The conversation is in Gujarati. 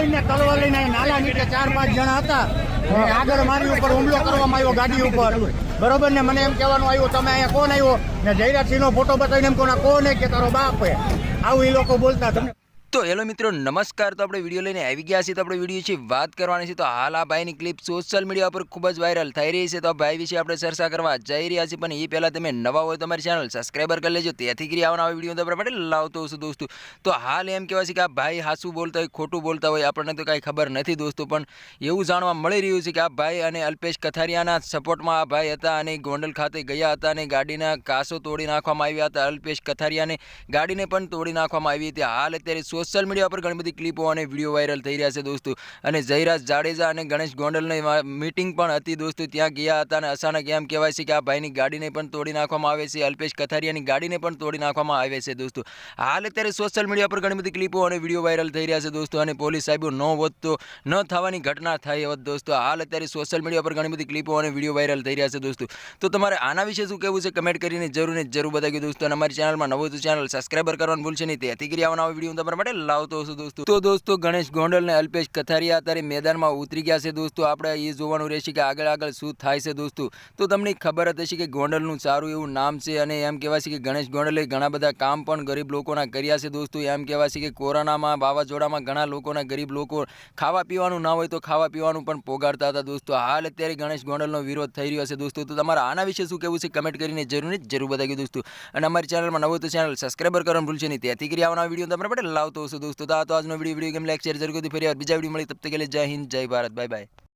લઈને તલવાર લઈને નાલા નીચે ચાર પાંચ જણા હતા. આગળ મારી ઉપર હુમલો કરવામાં આવ્યો ગાડી ઉપર. બરોબર ને? મને એમ કહેવાનું આવ્યું તમે અહીંયા કોણ આવ્યો? ને જયરાજસિંહનો ફોટો બતાવીને એમ કોના કોને કે તારો બાપ આવું એ લોકો બોલતા તમને તો હેલો મિત્રો, નમસ્કાર. તો આપણે વીડિયો લઈને આવી ગયા છીએ. તો આપણે વીડિયો છે વાત કરવાની છે. તો હાલ આ ભાઈની ક્લિપ સોશિયલ મીડિયા પર ખૂબ જ વાયરલ થઈ રહી છે. તો ભાઈ વિશે આપણે ચર્ચા કરવા જઈ રહ્યા છીએ. પણ એ પહેલાં તમે નવા હોય તમારી ચેનલ સબસ્ક્રાઈબર કરી લેજો. તેથી કરી આવવાના વીડિયો તમારા માટે લાવતો છું દોસ્તો. તો હાલ એમ કહેવાય છે કે આ ભાઈ હાસું બોલતા હોય, ખોટું બોલતા હોય, આપણને તો કાંઈ ખબર નથી દોસ્તો. પણ એવું જાણવા મળી રહ્યું છે કે આ ભાઈ અને અલ્પેશ કથારિયાના સપોર્ટમાં આ ભાઈ હતા અને ગોંડલ ખાતે ગયા હતા અને ગાડીના કાસો તોડી નાખવામાં આવ્યા હતા. અલ્પેશ કથારિયાને ગાડીને પણ તોડી નાખવામાં આવી હતી. હાલ અત્યારે સોશિયલ મીડિયા પર ઘણી બધી ક્લિપો અને વીડિયો વાયરલ થઈ રહ્યા છે દોસ્તો. અને જયરાજ જાડેજા અને ગણેશ ગોંડલની મીટિંગ પણ હતી દોસ્તો. ત્યાં ગયા હતા અને અચાનક એમ કહેવાય છે કે આ ભાઈની ગાડીને પણ તોડી નાખવામાં આવે છે. અલ્પેશ કથારિયાની ગાડીને પણ તોડી નાખવામાં આવે છે દોસ્તો. હાલ અત્યારે સોશિયલ મીડિયા પર ઘણી બધી ક્લિપો અને વીડિયો વાયરલ થઈ રહ્યા છે દોસ્તો. અને પોલીસ સાહેબો ન હોત તો ન થવાની ઘટના થઈ હોત દોસ્તો. હાલ અત્યારે સોશિયલ મીડિયા પર ઘણી બધી ક્લિપો અને વીડિયો વાયરલ થઈ રહ્યા છે દોસ્તો. તો તમારે આના વિશે શું કહેવું છે કમેન્ટ કરીને જરૂર ને જરૂર બતાવ્યું દોસ્તો. અને અમારી ચેનલમાં નવું તો ચેનલ સબસ્ક્રાઈબર કરવાનું ભૂલશે નહીં. તેથી કરી આવવાના વીડિયો તમારા માટે લાવતો છું દોસ્તો. તો દોસ્તો ગણેશ ગોંડલ અને અલ્પેશ કથારિયા અત્યારે મેદાનમાં ઉતરી ગયા છે દોસ્તો. આપણે એ જોવાનું રહેશે કે આગળ આગળ શું થાય છે દોસ્તો. તો તમને ખબર જ હશે કે ગોંડલનું સારું એવું નામ છે અને એમ કહેવાય કે ગણેશ ગોંડલે ઘણા બધા કામ પણ ગરીબ લોકોના કર્યા છે દોસ્તો. એમ કહેવાય કે કોરોનામાં વાવાઝોડામાં ઘણા લોકોના ગરીબ લોકો ખાવા પીવાનું ના હોય તો ખાવા પીવાનું પણ પોગાડતા હતા દોસ્તો. હાલ અત્યારે ગણેશ ગોંડલનો વિરોધ થઈ રહ્યો છે દોસ્તો. તો તમારા આના વિશે શું કહેવું છે કમેન્ટ કરીને જરૂર જરૂર બતાવી દોસ્તો. અને અમારી ચેનલમાં નવું તો ચેનલ સબસ્ક્રાઈબર કરવાનું ભૂલશે નહીં. ત્યાંથી કરી આવવાના વીડિયો તમારા માટે લાવતો હશો દોસ્તો તો આ તો આજનો વીડિયો વીડિયો ગેમ લેક્ચર જરૂર ફરી વાર બીજા વીડિયો મળી તબ તક કે લે જય હિન્દ જય ભારત બાય બાય